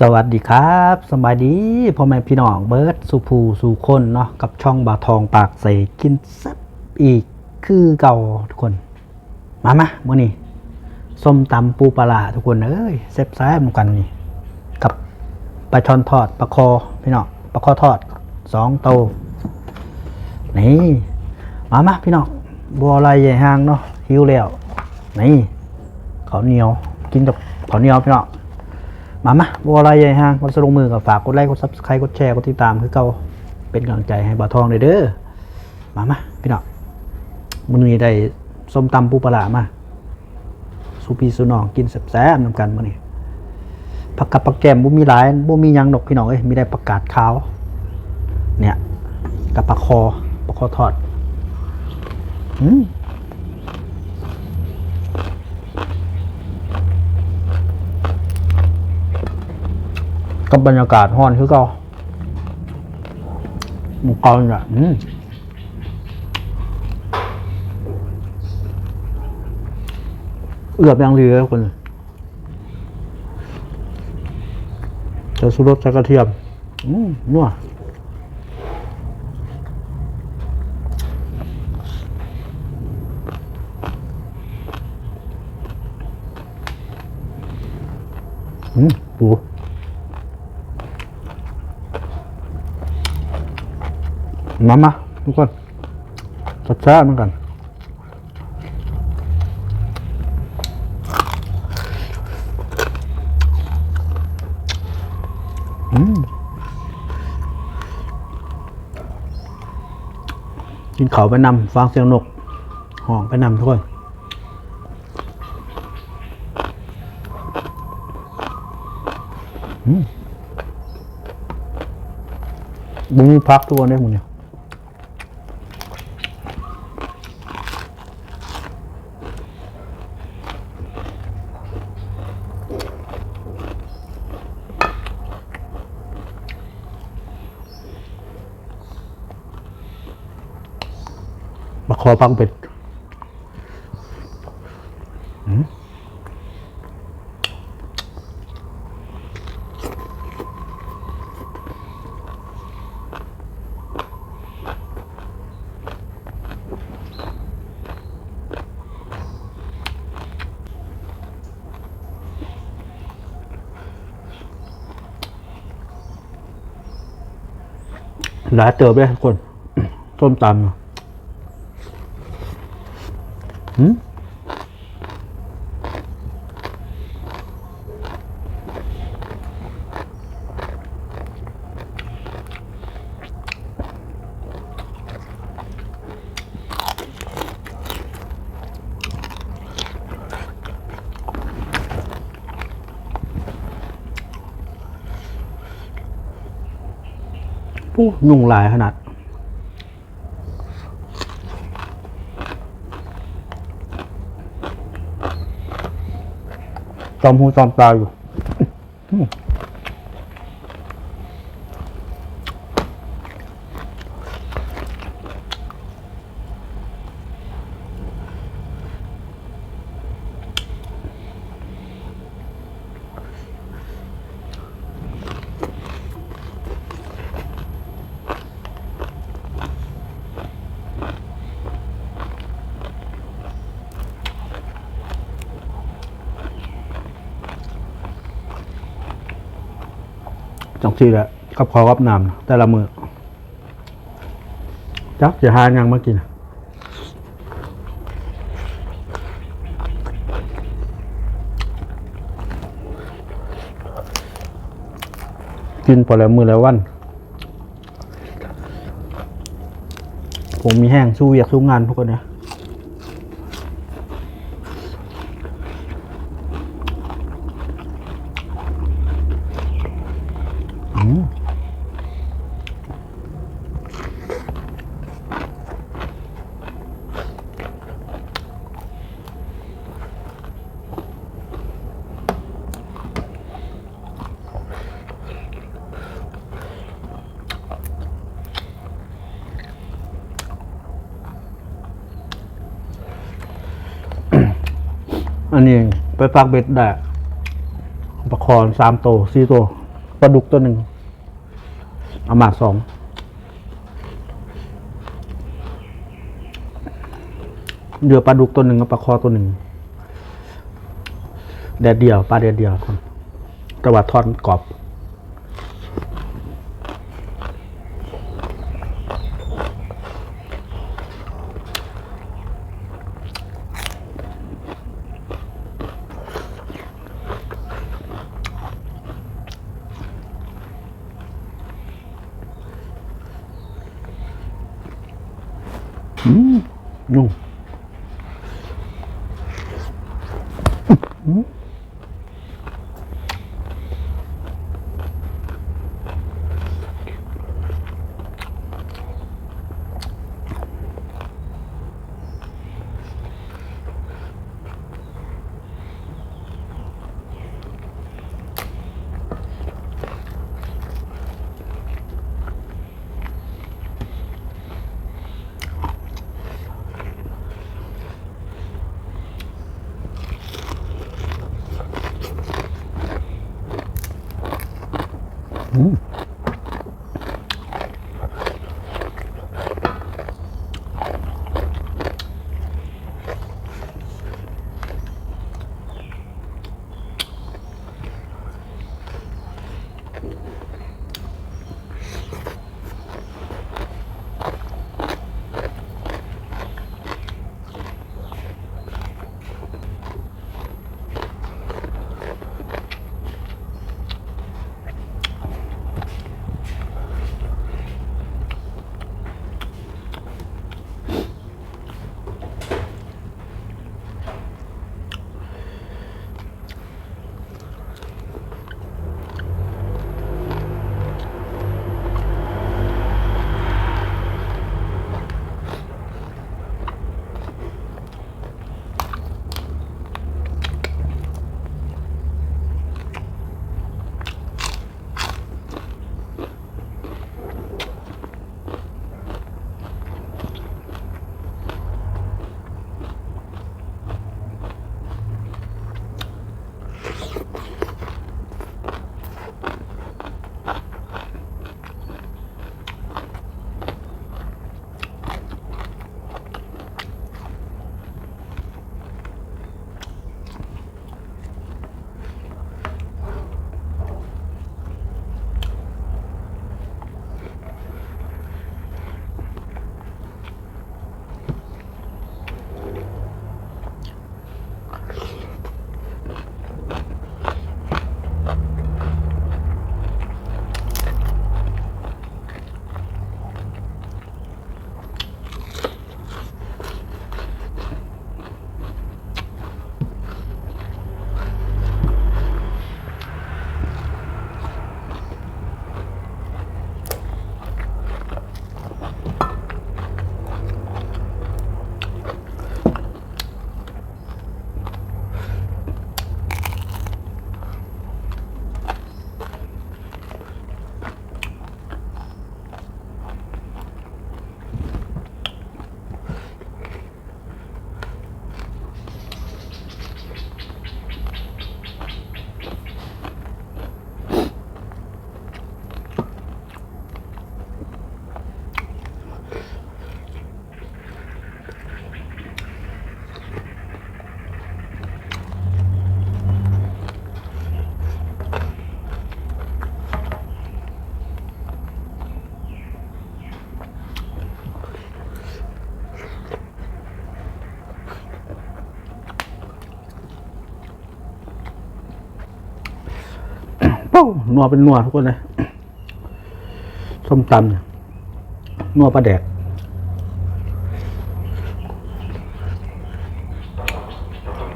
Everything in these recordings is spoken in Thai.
สวัสดีครับสบายดีพ่อแม่พี่น้องเบิร์ดสุภูสุคนเนาะกับช่องบาทองปากใสกินซ่บอีกคือเก่าทุกคน มามามื่อนี้ส้มตำปูปลาทุกคนเอ้ยแซ่บแซ่บเหมือนกันนี่กับปลาช่อนทอดปลาคอพี่น้องปลาคอทอดสองโตนี่มามาพี่น้องบัวลายใหญ่หางเนาะหิวแล้วนี่ข้าวเหนียวกินกับข้าวเหนียวพี่น้อง มามาบัวลายใหญ่ห้างวันสลงมือกับฝากกดไลค์กดซับสไครต์กดแชร์กดติดตามคือเก่าเป็นกำลังใจให้บ่าวทองเลยเด้อมามาพี่น้องมื้อนี้ได้ส้มตำปูปลาร้ามาสูพี่สูน้องกินแซ่บๆนำกันมื้อนี้ผักกับผักแกมบ่มีหลายบ่มีหยังดอกพี่น้องเอ้ยมีได้ผักกาดขาว เนี่ยกับปลาคอปลาคอทอดอืม กับบรรยากาศห้อนคือก่าหมุกกาเนี่ยอืมเอือบยังดีเลยคนจะสุรสใส่กระเทียม อืมนัวอืม มามาทุกคนจัดจ้าเหมือนกันอืมกินเขาไปนำฟังเสียงนกห้องไปนำทุกคนอืมบุ้งพักทุกคนได้หมดเนี่ย มาคอปังเป็ดหืมหลายเติบเลยทุกคนส้มตำ หืมผู้ยุ่งหลายขนาด จอมหูจอมตาอยู่ จังที่แหละกับขอกับน้ำแต่ละมือจักจะหายังมากินกินพอแล้วมือแล้ววัน ผมมีแห้งสู้เวียกสู้งานทุกคนเนี่ยอืม อั นนี้ไปฝากเบ็ดได้ปลาคอนสามตัวสี่ตัวปลาดุกตัวหนึ่งเอามาสองเดือปลาดุกตัวหนึ่งกับปลาคอตัวหนึ่งแดดเดียวปลาแดดเดียวคนแต่ว่าทอดกรอบ อืมนุ่ นัวเป็นนัวทุกคนเลยส้มตำเนี่ยนัวปลาแดก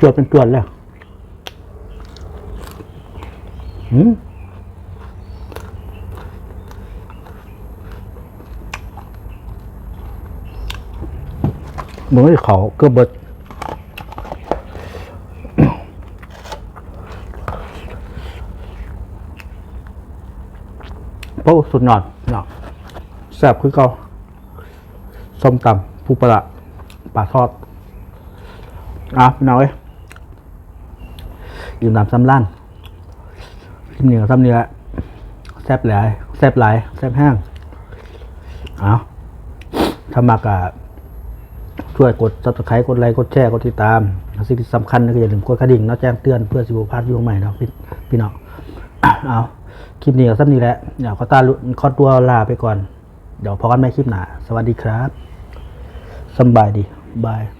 จวดเป็นจวดแล้วอืมเหมือนเขาเกือบเบิด โอ้สุดยอดเนาะแซ่บคือเก่าส้มตำผู้ประหลาปลาทอดอะพี่น้องเอ้ยดื่มน้ำซ้ำล้านกินเหนียวซ้ำเนื้อแซ่บหลายแซ่บหลายแซ่บแห้งเอาถ้ามากะช่วยกด subscribe กดไลค์กดแชร์กดติดตามสิ่งที่สำคัญก็อย่าลืมกดกระดิ่งนะแจ้งเตือนเพื่อสิบพลาดวิดีโอใหม่เนาะพี่พี่น้องเอา คลิปนี้ก็สั้นนี้แหละเดี๋ยวขอตาลุขอตัวลาไปก่อน เดี๋ยวพอกันใหม่คลิปหน้า สวัสดีครับสบายดีบาย